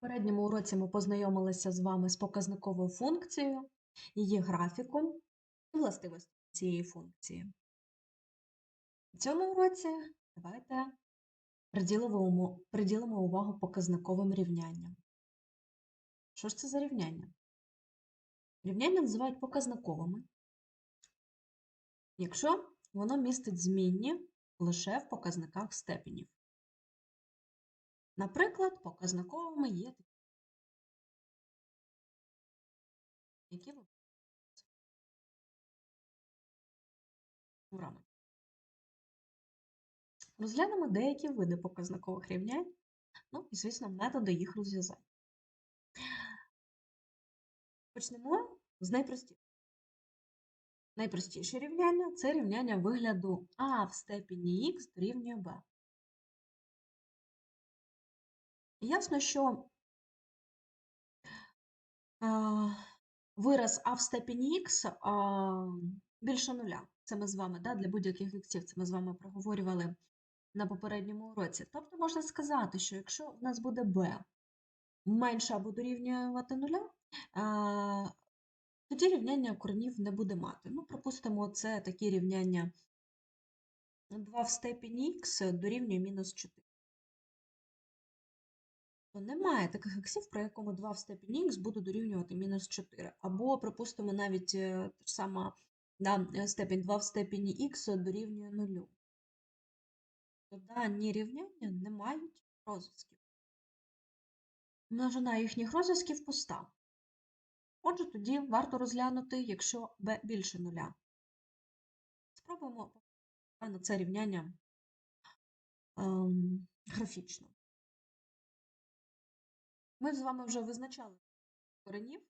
попередньому уроці ми познайомилися з вами з показниковою функцією, її графіком і властивостями цієї функції. В цьому уроці давайте приділимо, приділимо увагу показниковим рівнянням. Що ж це за рівняння? Рівняння називають показниковими, якщо воно містить змінні лише в показниках степенів. Наприклад, показниковими є такі, які ви рамочці. Розглянемо деякі види показникових рівнянь, ну і, звісно, методи їх розв'язання. Почнемо з найпростішого. Найпростіше рівняння це рівняння вигляду а в степені х дорівнює b. Ясно, що вираз а в степені х більше нуля. Це ми з вами, да, для будь-яких іксів, це ми з вами проговорювали на попередньому уроці. Тобто можна сказати, що якщо в нас буде b менше або дорівнювати нуля, тоді рівняння коренів не буде мати. Ну, припустимо, це такі рівняння 2 в степені х дорівнює мінус 4. То немає таких іксів, про якому 2 в степені х буде дорівнювати мінус 4. Або, припустимо, навіть е, та сама да, е, степінь 2 в степені х дорівнює 0. То дані рівняння не мають розв'язків. Множина їхніх розв'язків пуста. Отже, тоді варто розглянути, якщо b більше нуля. Спробуємо попрацювати на це рівняння ем, графічно. Ми з вами вже визначали коренів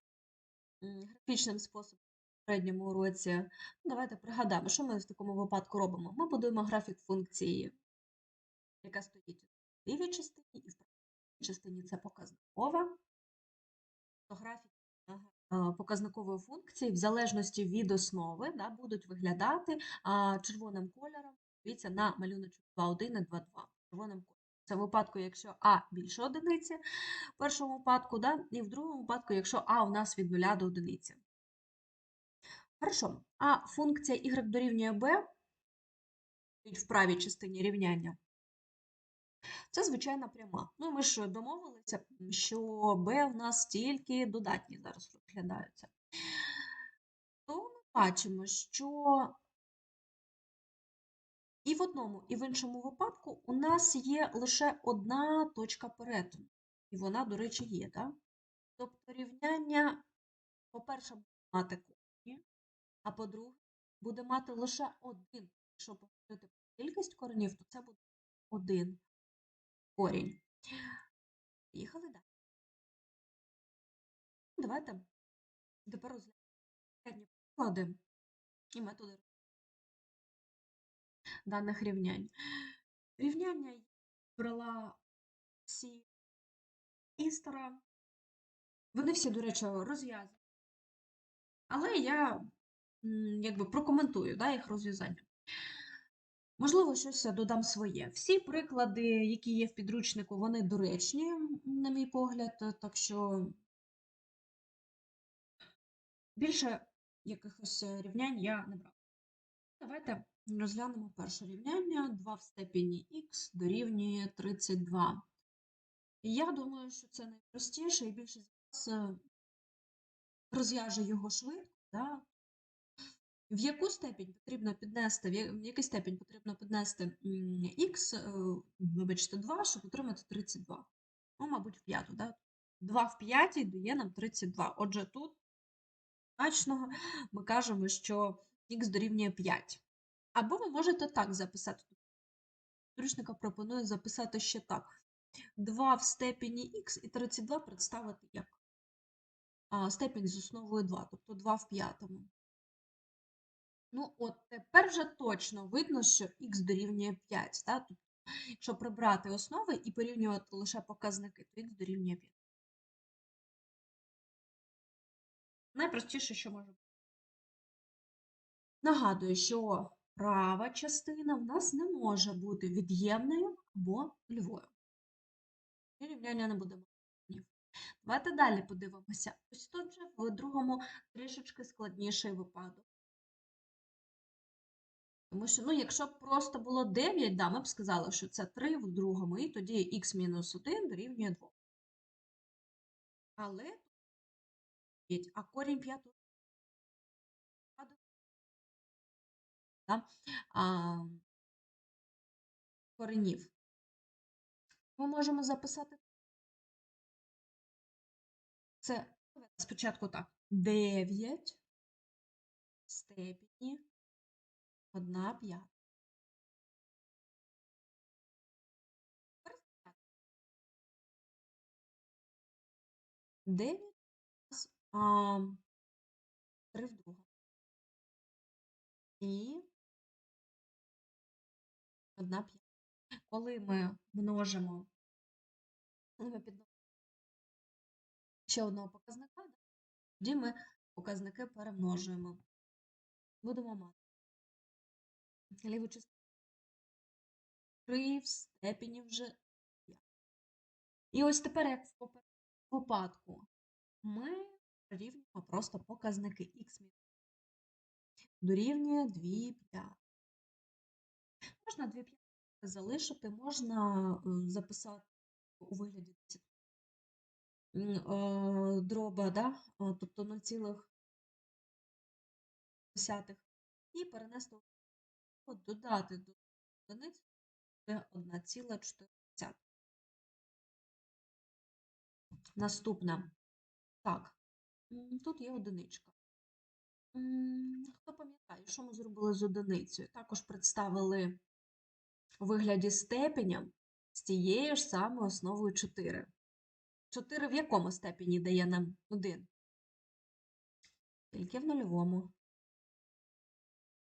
графічним способом в попередньому уроці. Давайте пригадаємо, що ми в такому випадку робимо. Ми будуємо графік функції, яка стоїть у лівій частині, і в правій частині це показникова. Графік показникової функції в залежності від основи да, будуть виглядати червоним кольором. Дивіться на малюночок 2,1 і 2,2. Червоним кольором. Це в випадку, якщо А більше одиниці, в першому випадку, да, і в другому випадку, якщо А у нас від 0 до одиниці. Хорошо. А функція y дорівнює b в правій частині рівняння. Це звичайна пряма. Ну, ми ж домовилися, що b в нас тільки додатні зараз розглядаються. То ми бачимо, що і в одному, і в іншому випадку у нас є лише одна точка перетину. І вона, до речі, є, так? Тобто рівняння, по-перше, буде мати корені, а по-друге, буде мати лише один. Якщо поговорити про кількість коренів, то це буде один корінь. Поїхали далі. Давайте тепер розглянемо приклади і методи даних рівнянь. Рівняння я брала всі істера. Вони всі, до речі, розв'язані. Але я якби прокоментую да, їх розв'язання. Можливо, щось я додам своє. Всі приклади, які є в підручнику, вони доречні, на мій погляд, е, так що більше якихось е, рівнянь я не брала. Давайте розглянемо перше рівняння. 2 в степені х дорівнює 32. І Я думаю, що це найпростіше, і більшість з вас е, розв'яже його швидко. Да? В яку степінь потрібно піднести, в який степінь потрібно піднести х, вибачте, 2, щоб отримати 32. Ну, мабуть, в п'яту, да? 2 в п'ятій дає нам 32. Отже, тут значного ми кажемо, що х дорівнює 5. Або ви можете так записати. Підручника пропоную записати ще так. 2 в степені х і 32 представити як а, степінь з основою 2, тобто 2 в п'ятому. Ну, от тепер вже точно видно, що х дорівнює 5. Так? Тобто, якщо прибрати основи і порівнювати лише показники, то х дорівнює 5. Найпростіше, що може бути. Нагадую, що права частина в нас не може бути від'ємною або нульовою. І рівняння не буде мати. Давайте далі подивимося. Ось тут же в другому трішечки складніший випадок. Тому що, ну, якщо б просто було 9, да, ми б сказали, що це 3 в другому, і тоді х-1 дорівнює 2. Але а корінь п'ятого да, а, коренів. Ми можемо записати це спочатку так. 9 в степені 1 п'ята. 9 а, 3 в другому. І 1 п'ята. Коли ми множимо, ми ще одного показника, тоді ми показники перемножуємо. Будемо мати ліву частину 3 в степені вже 5. І ось тепер, як в випадку, ми рівнюємо просто показники х дорівнює 2 п'ятих. Можна 2 п'ятих залишити, можна е, записати у вигляді е, дроба, да? е, тобто 0,1 і перенести додати до одиниць це 1,4. Наступна. Так, тут є одиничка. Хто пам'ятає, що ми зробили з одиницею? Також представили у вигляді степеня з тією ж самою основою 4. 4 в якому степені дає нам 1? Тільки в нульовому.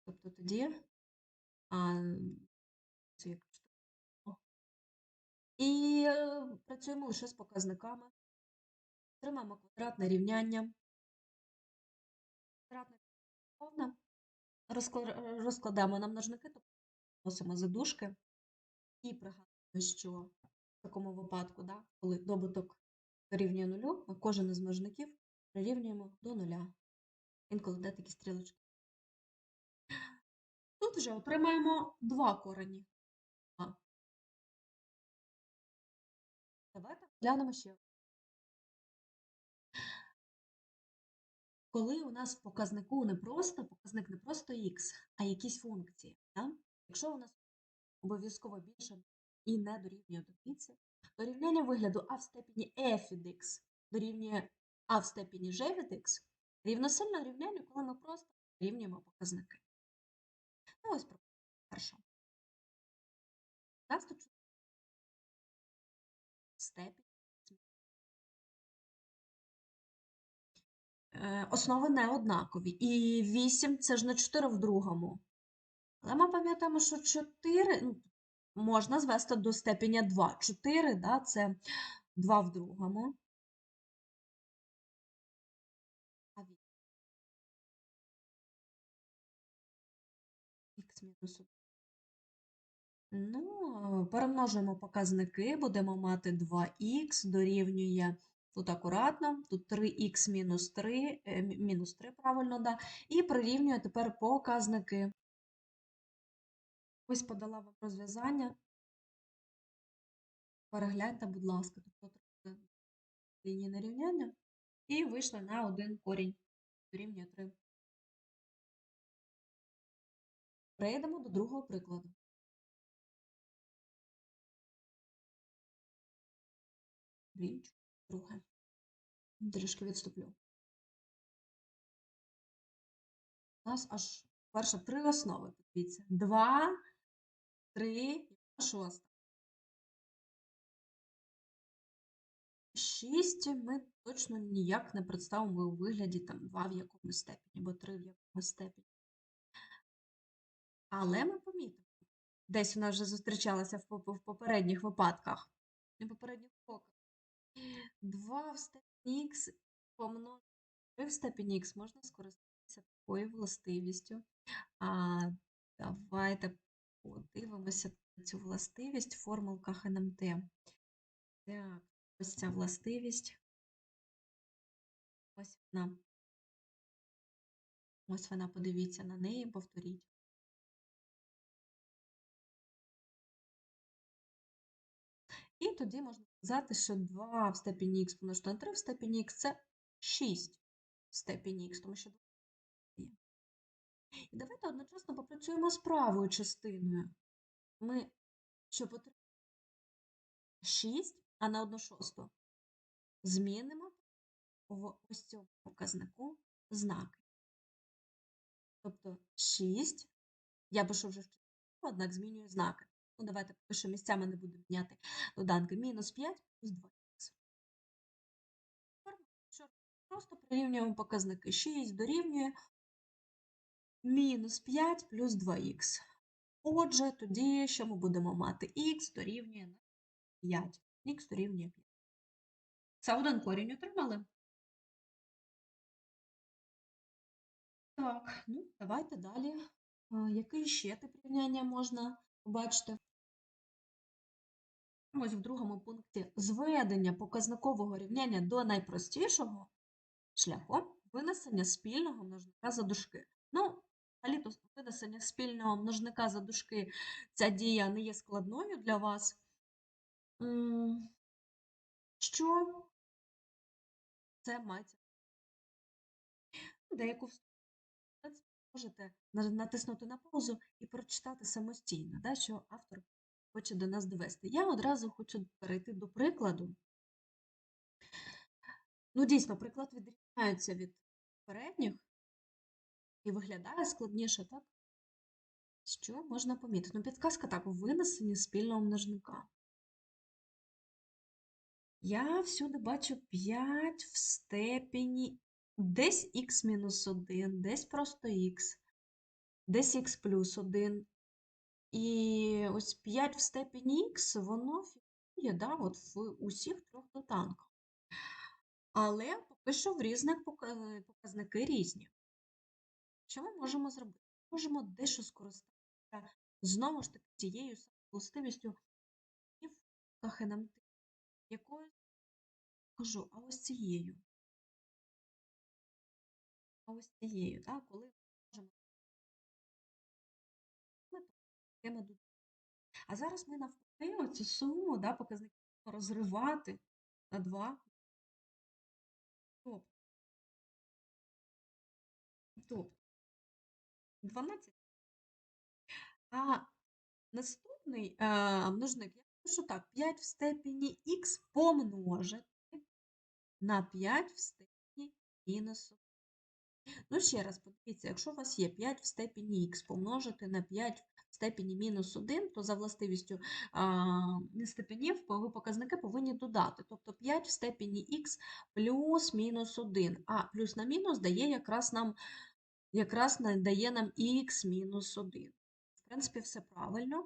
Тобто тоді а, І е, працюємо лише з показниками. Отримаємо квадратне рівняння. Квадратне повне. Розкладаємо на множники, тобто носимо задушки. І пригадуємо, що в такому випадку, да, коли добуток дорівнює нулю, ми кожен із множників прирівнюємо до нуля. Інколи де такі стрілочки. Тут вже отримаємо два корені. Давайте глянемо ще. Коли у нас в показнику не просто, показник не просто х, а якісь функції. Да? Якщо у нас обов'язково більше і не дорівнює одиниці, то рівняння вигляду а в степені f від x дорівнює а в степені g від x рівносильно рівнянню, коли ми просто рівнюємо показники. Ну, ось про перше. Нас тут степінь. Е, Основи не однакові. І 8 це ж не 4 в другому. Але ми пам'ятаємо, що 4 ну, можна звести до степеня 2. 4 да, це 2 в другому. А вісім. Мінус 1. Ну, перемножуємо показники, будемо мати 2х дорівнює, тут акуратно, тут 3х мінус 3, е, мінус 3, правильно, да, і прирівнює тепер показники. Ось подала вам розв'язання. Перегляньте, будь ласка, тобто лінійне рівняння і вийшли на один корінь, дорівнює 3. Перейдемо до другого прикладу. Річ друге. Трішки відступлю. У нас аж перше три основи. Подивіться. Два, три, шоста. Шість ми точно ніяк не представимо у вигляді там два в якомусь степені, або три в якомусь степені. Але ми помітимо. Десь вона вже зустрічалася в попередніх випадках. Не попередніх уроках. 2 в степені х помножити 3 в степені х можна скористатися такою властивістю. А давайте подивимося на цю властивість в формулках НМТ. Так, ось ця властивість. Ось вона. Ось вона, подивіться на неї, повторіть. І тоді можна сказати, що 2 в степені х помножити на 3 в степені х це 6 в степені х, тому що два є. І давайте одночасно попрацюємо з правою частиною. Ми, щоб отримати 6, а на 1 шосту змінимо в ось цьому показнику знаки. Тобто 6, я пишу вже в однак змінюю знаки. Ну, давайте поки місцями не будемо міняти доданки. Мінус 5 плюс 2х. Що Просто прирівнюємо показники. 6 дорівнює мінус 5 плюс 2х. Отже, тоді що ми будемо мати? х дорівнює 5. х дорівнює 5. Це один корінь отримали? Так, ну давайте далі. Який ще тип рівняння можна побачити? Ось в другому пункті зведення показникового рівняння до найпростішого шляхом винесення спільного множника за дужки. Ну, взагалі-то винесення спільного множника за дужки ця дія не є складною для вас. Що це мається? Деяку можете натиснути на паузу і прочитати самостійно, да, що автор хоче до нас довести. Я одразу хочу перейти до прикладу. Ну, дійсно, приклад відрізняється від попередніх і виглядає складніше, так? Що можна помітити? Ну, підказка так, винесення спільного множника. Я всюди бачу 5 в степені десь х мінус 1, десь просто х, десь х плюс 1. І ось 5 в степені х, воно фігурує да, от в усіх трьох доданках. Але поки що в різних показники різні. Що ми можемо зробити? Можемо дещо скористатися знову ж таки тією властивістю і кахенам, якою кажу, а ось цією. А ось цією, так, коли ми можемо теми до- А зараз ми навпаки оцю суму да, показників розривати на два. Тобто 12. А наступний е, множник я пишу так: 5 в степені х помножити на 5 в степені мінус 1. Ну, ще раз подивіться, якщо у вас є 5 в степені х помножити на 5 в степені мінус 1, то за властивістю а, степенів ви показники повинні додати. Тобто 5 в степені х плюс мінус 1, а плюс на мінус дає якраз нам, якраз дає нам х мінус 1. В принципі, все правильно.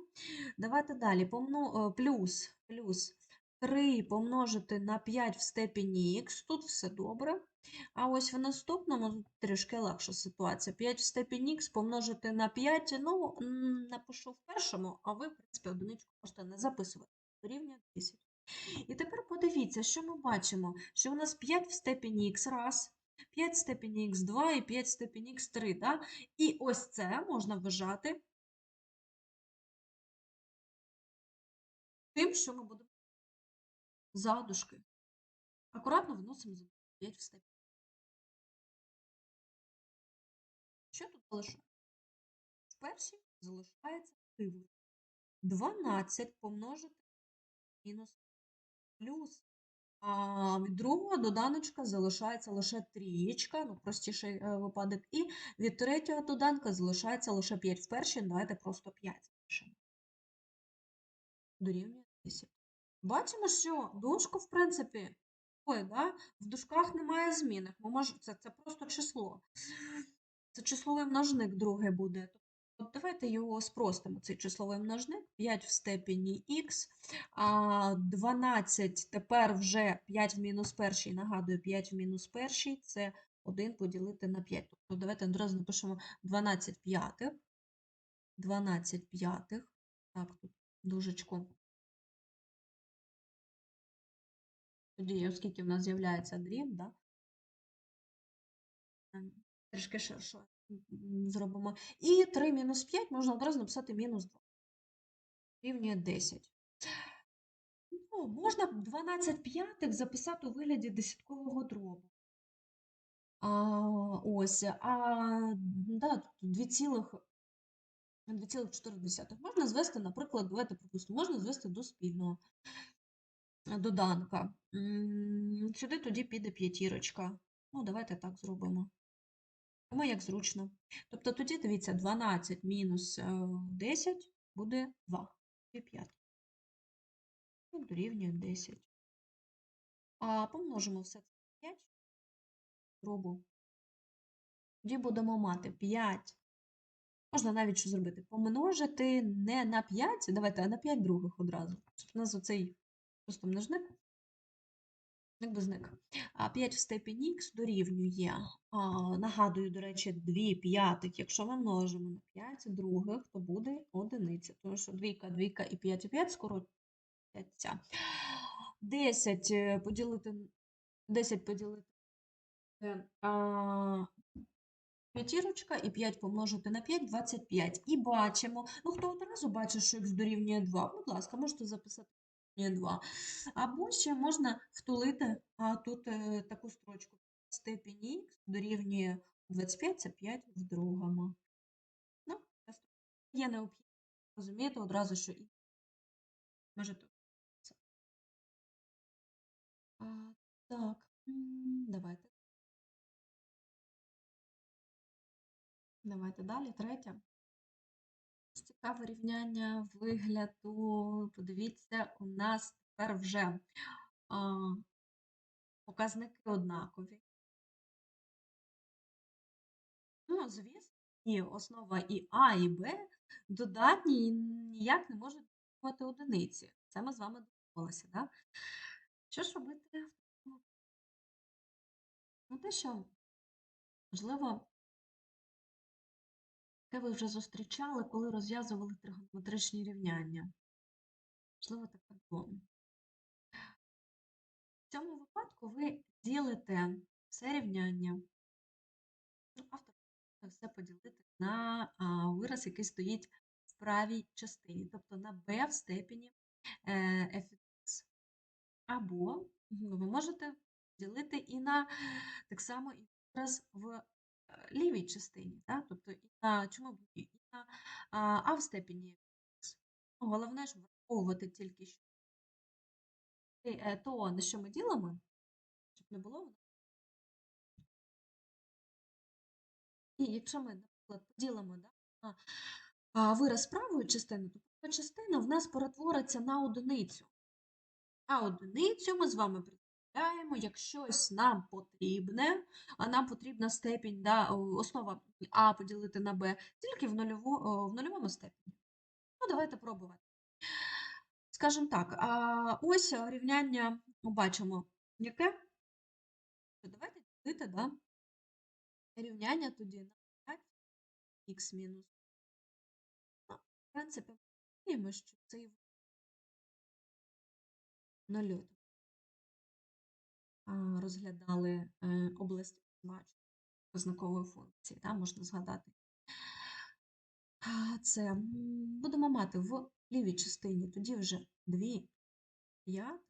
Давайте далі. Помно... е, Плюс, плюс 3 помножити на 5 в степені х. Тут все добре. А ось в наступному трішки легша ситуація. 5 в степені х помножити на 5. Ну, напишу в першому, а ви, в принципі, одиничку можете не записувати. Дорівнює 10. І тепер подивіться, що ми бачимо, що у нас 5 в степені х раз, 5 в степені х 2 і 5 в степені х 3. Да? І ось це можна вважати тим, що ми будемо задушки. Акуратно вносимо за 5 в степені. Що тут залишається? В першій залишається кривий. 12 помножити мінус плюс. А від другого доданочка залишається лише трієчка, ну простіший е, випадок, і від третього доданка залишається лише 5 в першій, давайте просто 5 запишемо. Дорівнює 10. Бачимо, що дужку, в принципі, ой, да, в дужках немає змінних. Мож... це, це просто число. Це числовий множник друге буде. От давайте його спростимо, цей числовий множник. 5 в степені х, а 12, тепер вже 5 в мінус перший, нагадую, 5 в мінус перший, це 1 поділити на 5. Тобто давайте одразу напишемо 12 п'ятих. 12 п'ятих. Так, тут дужечку. Тоді, оскільки в нас з'являється дріб, да? ем, трішки ширше зробимо. І 3 мінус 5 можна одразу написати мінус 2. Рівнює 10. Ну, можна 12 п'ятих записати у вигляді десяткового дробу. А, ось, а да, тут 2 цілих 2,4. Можна звести, наприклад, давайте припустимо, можна звести до спільного доданка. Сюди тоді піде п'ятірочка. Ну, давайте так зробимо. Кому як зручно. Тобто тоді, дивіться, 12 мінус е, 10 буде 2. 2 п'ятих. І дорівнює 10. А помножимо все це на 5 дробу. Тоді будемо мати 5. Можна навіть що зробити? Помножити не на 5, давайте, а на 5 других одразу. Щоб у нас оцей просто множник. Як би зник. А 5 в степені х дорівнює. Нагадую, до речі, 2 п'ятих. Якщо ми множимо на 5 других, то буде одиниця. Тому що двійка, двійка і 5 і 5 скоротяться. 10 е, поділити, 10 поділити е, а, п'ятірочка і 5 помножити на 5 – 25. І бачимо, ну хто одразу бачить, що х дорівнює 2, будь ласка, можете записати дорівнює 2. Або ще можна втулити а, тут е, таку строчку. Степені х дорівнює 25, це 5 в другому. Ну, є необхідність, розумієте одразу, що і можете. це. А, так, давайте. Давайте далі, третє. Цікаве рівняння вигляду. Подивіться, у нас тепер вже а, показники однакові. Ну, звісно, основа і А, і Б додатні і ніяк не можуть бути одиниці. Це ми з вами домовилися, да? Що ж робити? Ну, те, що, можливо, яке ви вже зустрічали, коли розв'язували тригонометричні рівняння. Можливо, таке було. В цьому випадку ви ділите все рівняння. Ну, автор може все поділити на вираз, який стоїть в правій частині, тобто на b в степені е, fx. Або ну, ви можете ділити і на так само і вираз в лівій частині, да? тобто і на чому? І на а, в степені. Ну, Головне ж враховувати тільки що е, то, на що ми ділимо, щоб не було. воно. І якщо ми, наприклад, поділимо да, на вираз правої частини, то права частина в нас перетвориться на одиницю. А одиницю ми з вами як щось нам потрібне, а нам потрібна степінь, да, основа А поділити на Б тільки в, нульову, в нульовому степені. Ну, давайте пробувати. Скажімо так, а ось рівняння ми бачимо, яке? Давайте ділити, да? рівняння тоді на 5 х мінус. Ну, в принципі, ми розуміємо, що цей нульот. Розглядали е, область значення познакової функції, да, можна згадати. Це будемо мати в лівій частині тоді вже 2 5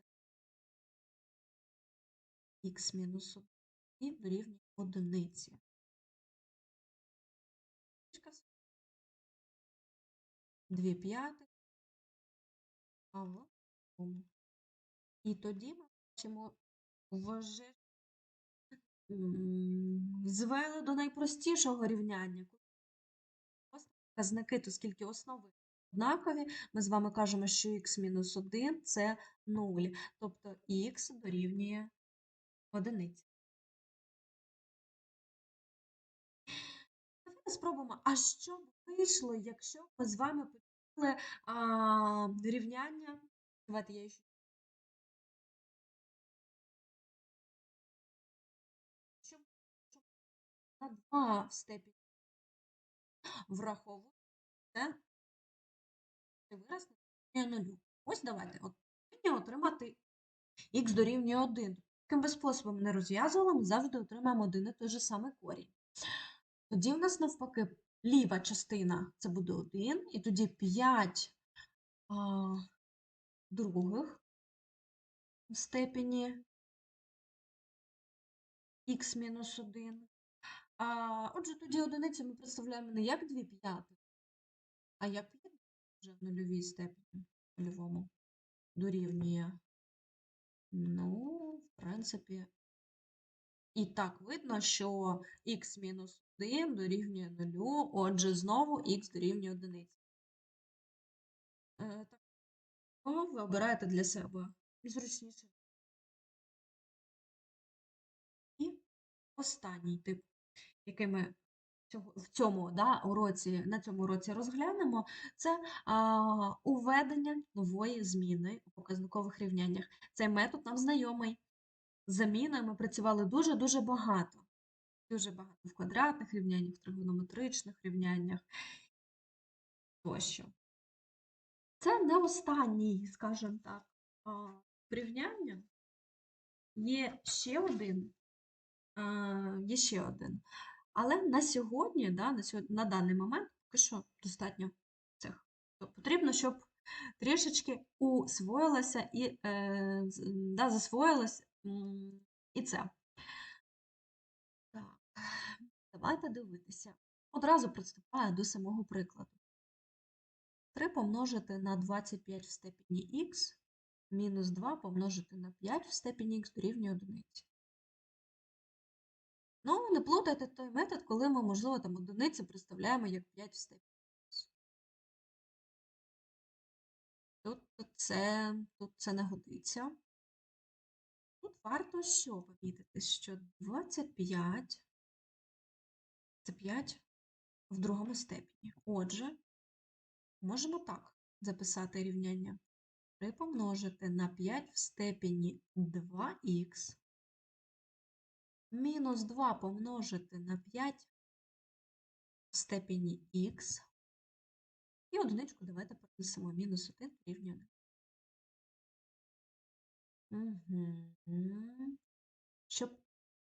х мінус 1 і дорівнює одиниці. 2 п'ятих, а в. І тоді ми бачимо вже звели до найпростішого рівняння. Показники, то скільки основи однакові, ми з вами кажемо, що х-1 це 0, тобто х дорівнює одиниці. Давайте спробуємо, а що б вийшло, якщо ми з вами а, рівняння? Давайте я ще. На 2 в це цей вираз дорівнює нулю. Ось давайте. От отримати х дорівнює 1. Яким би способом не розв'язували, ми завжди отримаємо один і той же самий корінь. Тоді в нас навпаки ліва частина це буде 1, і тоді 5 а, других в степені х мінус 1. А, отже, тоді одиницю ми представляємо не як 2 п'ятих, а як 5 вже в нульовій степені, нульовому дорівнює. Ну, в принципі, і так видно, що х мінус 1 дорівнює 0, отже, знову х дорівнює 1. Е, Так, ви обираєте для себе зручніше. І останній тип, який ми в цьому да, уроці, на цьому уроці розглянемо, це а, уведення нової зміни у показникових рівняннях. Цей метод нам знайомий. З заміною ми працювали дуже-дуже багато. Дуже багато в квадратних рівняннях, в тригонометричних рівняннях тощо. Це не останній, скажімо так, рівняння. Є ще один. Є ще один. Але на сьогодні, да, на, сьогодні, на даний момент, поки що достатньо цих. Тобто потрібно, щоб трішечки усвоїлося і е, да, засвоїлось і це. Так, давайте дивитися. Одразу приступаю до самого прикладу. 3 помножити на 25 в степені х мінус 2 помножити на 5 в степені х дорівнює 1. Ну, не плутайте той метод, коли ми, можливо, там одиниці представляємо як 5 в степені. Тут це, тут це не годиться. Тут варто що помітити, що 25 це 5 в другому степені. Отже, можемо так записати рівняння. 3 помножити на 5 в степені 2х мінус 2 помножити на 5 в степені х. І одиничку давайте перенесемо мінус 1 рівнює 1. Угу. Щоб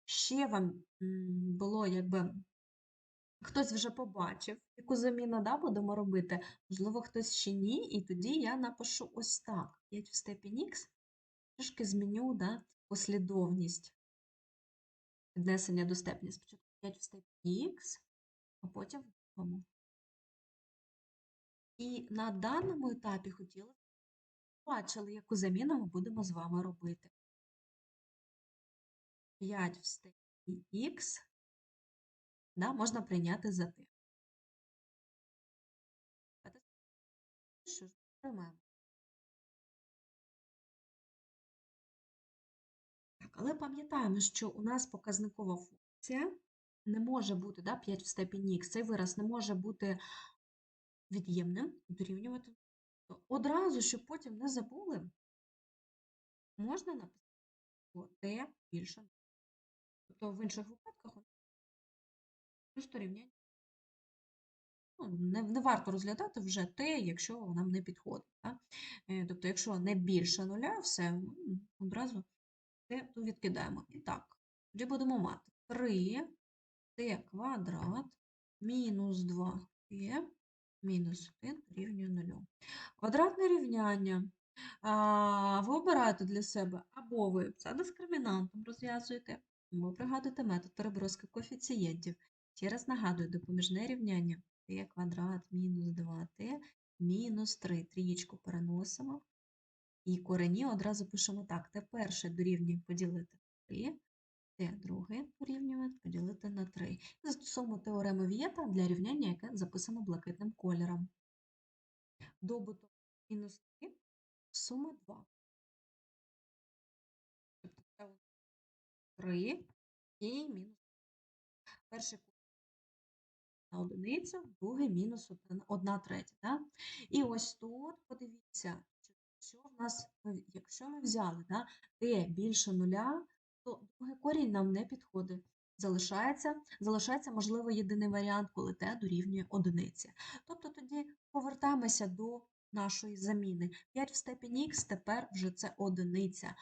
ще вам було якби хтось вже побачив, яку заміну да, будемо робити, можливо, хтось ще ні, і тоді я напишу ось так. 5 в степені х, трошки зміню да, послідовність піднесення до степені. Спочатку 5 в степені х, а потім в другому. І на даному етапі хотіла, бачили, яку заміну ми будемо з вами робити. 5 в степені х да, можна прийняти за t. Що ж приймаємо? Але пам'ятаємо, що у нас показникова функція не може бути да, 5 в степені х. Цей вираз не може бути від'ємним дорівнювати. Одразу, щоб потім не забули, можна написати t більше. Тобто в інших випадках просто рівняння. Ну, не, не варто розглядати вже те, якщо нам не підходить. Да? Е, Тобто, якщо не більше нуля, все, одразу це то відкидаємо. І так, тоді будемо мати 3 t квадрат мінус 2t мінус 1 рівнює 0. Квадратне рівняння. А, ви обираєте для себе або ви за дискримінантом розв'язуєте, або пригадуєте метод переброски коефіцієнтів. Ще раз нагадую, допоміжне рівняння t квадрат мінус 2t мінус 3. Трієчку переносимо. І корені одразу пишемо так. Т перше дорівнює поділити на 3, Т друге дорівнює поділити на 3. І Застосовуємо теорему Вієта для рівняння, яке записано блакитним кольором. Добуток мінус 3 сума 2. Тобто це от 3 і мінус. Перший на одиницю, другий мінус 1 третя. Да? І ось тут, подивіться, що в нас, якщо ми взяли да, t більше нуля, то другий корінь нам не підходить. Залишається, залишається, можливо, єдиний варіант, коли t дорівнює одиниці. Тобто тоді повертаємося до нашої заміни. 5 в степені х тепер вже це одиниця.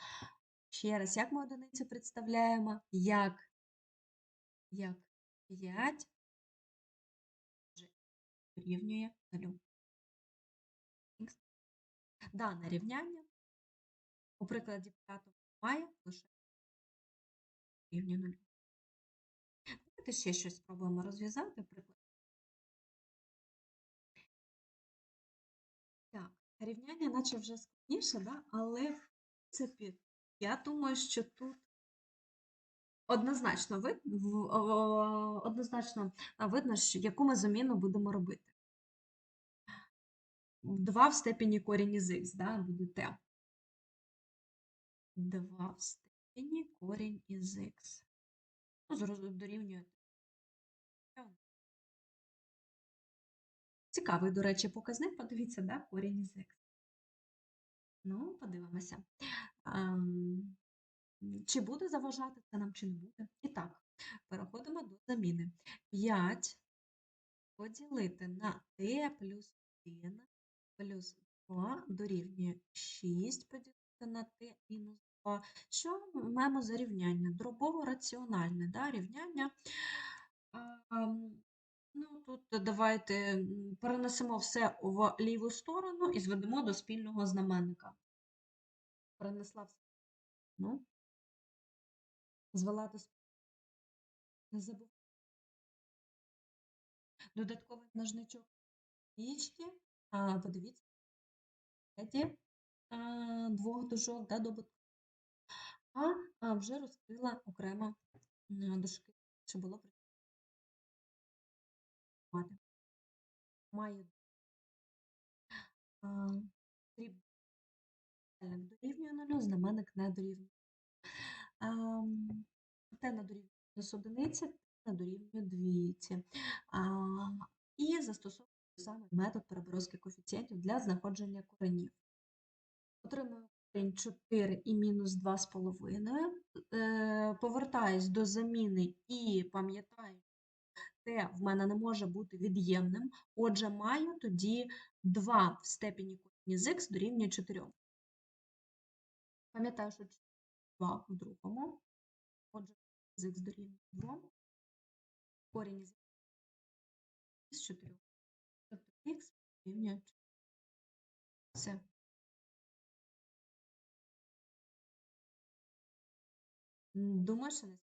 Ще раз, як ми одиницю представляємо? Як? Як 5 дорівнює 0. Дане рівняння у прикладі п'ятого має лише рівня 0. Давайте ще щось спробуємо розв'язати. Приклад. Так, рівняння наче вже складніше, да? але в принципі, я думаю, що тут однозначно, вид, однозначно видно, яку ми заміну будемо робити. 2 в степені корінь із х, да, буде t. 2 в степені корінь із х. Ну, зроз- дорівнює. Цікавий, до речі, показник. Подивіться, да, корінь із х. Ну, подивимося. Ам, Чи буде заважати це нам, чи не буде? І так, переходимо до заміни. 5 поділити на t плюс 1 плюс 2 дорівнює 6 поділити на t мінус 2. Що маємо за рівняння? Дробово-раціональне да, рівняння. Ну, тут давайте перенесемо все в ліву сторону і зведемо до спільного знаменника. Перенесла все. Ну, звела до. Не забув. Додатковий множничок дічки. Подивіться. Двох дужок, да, добутку. А, вже розкрила окремо дужки, щоб було працювати. Маю дорівнює нулю, знаменник не дорівнює. Те на дорівнює плюс одиниці, те на дорівнює двійці. І застосовуємо саме метод переброски коефіцієнтів для знаходження коренів. Отримую корінь 4 і мінус 2,5. Е, Повертаюсь до заміни і пам'ятаю, те в мене не може бути від'ємним. Отже, маю тоді 2 в степені корінь з х дорівнює 4. Пам'ятаю, що 2 в другому. Отже, з х дорівнює 2. Корінь із 4. 4. Все. Думаю, що не